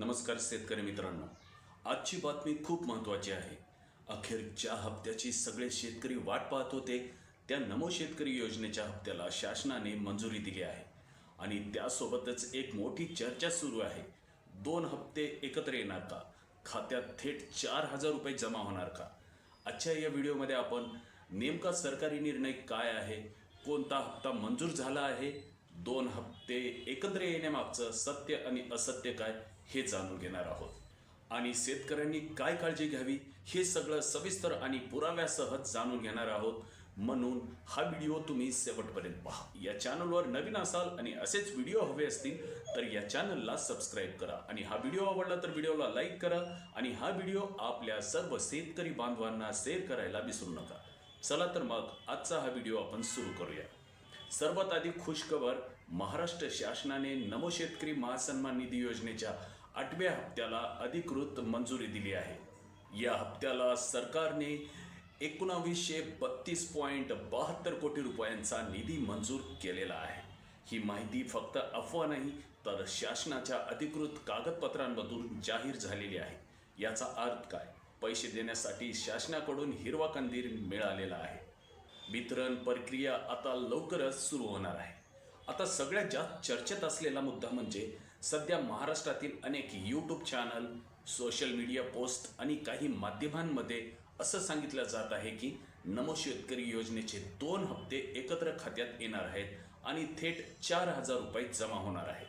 नमस्कार शेतकरी मित्रांनो. आजची बातमी खूप महत्त्वाची आहे. अखेर ज्या हप्त्याची सगळे शेतकरी वाट पाहत होते. त्या नमो शेतकरी योजनेच्या हप्त्याला शासनाने मंजुरी दिली आहे. आणि त्यासोबतच एक मोठी चर्चा सुरू आहे. दोन हप्ते एकत्र येणार का? खात्यात थेट चार हजार रुपये जमा होणार का? आजच्या या व्हिडिओमध्ये आपण नेमका सरकारी निर्णय काय आहे? कोणता हप्ता मंजूर झाला आहे? दोन हप्ते एकत्र येण्यामागचं सत्य आणि असत्य काय हे जाणून घेणार आहोत. आणि शेतकऱ्यांनी काय काळजी घ्यावी हे सगळं सविस्तर आणि पुराव्यासह जाणून घेणार आहोत. म्हणून हा व्हिडिओ तुम्ही शेवटपर्यंत पहा. या चॅनलवर नवीन असाल आणि असेच व्हिडिओ हवे असतील तर या चॅनलला सबस्क्राईब करा. आणि हा व्हिडिओ आवडला तर व्हिडिओला लाईक करा आणि हा व्हिडिओ आपल्या सर्व शेतकरी बांधवांना शेअर करायला विसरू नका. चला तर मग आजचा हा व्हिडिओ आपण सुरू करूया. सर्वात आधी खुशखबर महाराष्ट्र शासनाने नवशेतकरी महासन्मान निधी योजनेच्या आठव्या हप्त्याला अधिकृत मंजुरी दिली आहे. या हप्त्याला सरकारने एकोणावीसशे बत्तीस पॉईंट बहात्तर कोटी रुपयांचा निधी मंजूर केलेला आहे. ही माहिती फक्त अफवा नाही तर शासनाच्या अधिकृत कागदपत्रांमधून जाहीर झालेली आहे. याचा अर्थ काय? पैसे देण्यासाठी शासनाकडून हिरवा कंदीर मिळालेला आहे. वितरण प्रक्रिया आता लवकरच सुरू होणार आहे. आता सगळ्यात जास्त चर्चेत असलेला मुद्दा म्हणजे सध्या महाराष्ट्रातील अनेक YouTube channel social media post आणि काही माध्यमांमध्ये असं सांगितलं जात आहे की नमो शेतकरी योजनेचे दोन हप्ते एकत्र खात्यात येणार आहेत आणि थेट चार हजार रुपये जमा होणार आहे.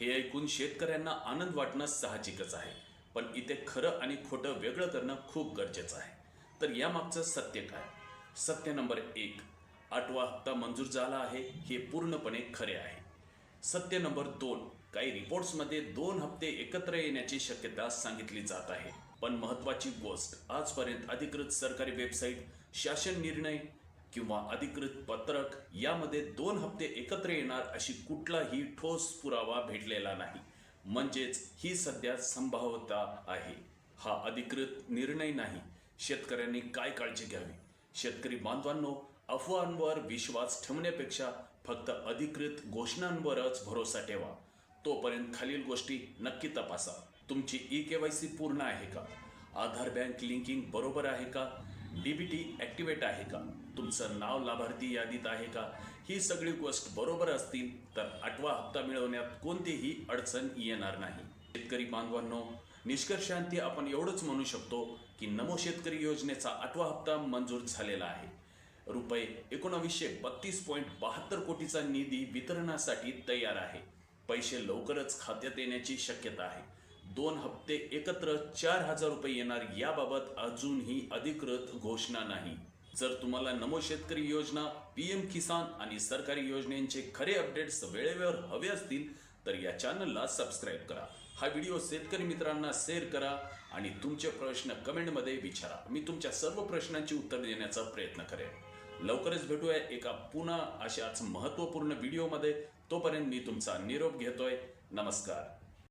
हे ऐकून शेतकऱ्यांना आनंद वाटणं साहजिकच आहे पण इथे खरं आणि खोटं वेगळं करणं खूप गरजेचं आहे. तर यामागचं सत्य काय? सत्य नंबर एक. आठवा हप्ता मंजूर झाला आहे हे पूर्णपणे खरे आहे. सत्य नंबर दोन. काही रिपोर्ट्समध्ये दोन हप्ते एकत्र येण्याची शक्यता सांगितली जात आहे. पण महत्वाची गोष्ट आजपर्यंत अधिकृत सरकारी वेबसाईट शासन निर्णय किंवा अधिकृत पत्रक यामध्ये दोन हप्ते एकत्र येणार अशी कुठलाही ठोस पुरावा भेटलेला नाही. म्हणजेच ही सध्या संभाव्यता आहे. हा अधिकृत निर्णय नाही. शेतकऱ्यांनी काय काळजी घ्यावी? शेतकरी बांधवांनो अफवांवर विश्वास ठेवण्यापेक्षा फक्त अधिकृत घोषणांवरच भरोसा ठेवा. तोपर्यंत खालील गोष्टी नक्की तपासा. तुमची ई के वाय सी पूर्ण आहे का? आधार बँक लिंकिंग बरोबर आहे का? डीबीटी ॲक्टिवेट आहे का? तुमचं नाव लाभार्थी यादीत आहे का? ही सगळी गोष्ट बरोबर असतील तर आठवा हप्ता मिळवण्यात कोणतीही अडचण येणार नाही. शेतकरी बांधवांनो निष्कर्षांती आपण एवढंच म्हणू शकतो की नमो शेतकरी योजनेचा आठवा हप्ता मंजूर झालेला आहे. रुपये एकोणावीसशे बत्तीस पॉईंट बहात्तर कोटीचा निधी वितरणासाठी तयार आहे. पैसे लवकरच खात्यात येण्याची शक्यता आहे. दोन हप्ते एकत्र चार हजार रुपये येणार याबाबत अजूनही अधिकृत घोषणा नाही. जर तुम्हाला नमो शेतकरी योजना पी एम किसान आणि सरकारी योजनेचे खरे अपडेट्स वेळेवर हवे असतील तर या चॅनलला सबस्क्राईब करा. हा व्हिडिओ शेतकरी मित्रांना शेअर करा आणि तुमचे प्रश्न कमेंटमध्ये विचारा. मी तुमच्या सर्व प्रश्नांची उत्तर देण्याचा प्रयत्न करेन. लवकरच भेटूया एका पुन्हा अशाच महत्त्वपूर्ण व्हिडिओमध्ये तोपर्यंत मी तुमचा निरोप घेतोय. नमस्कार.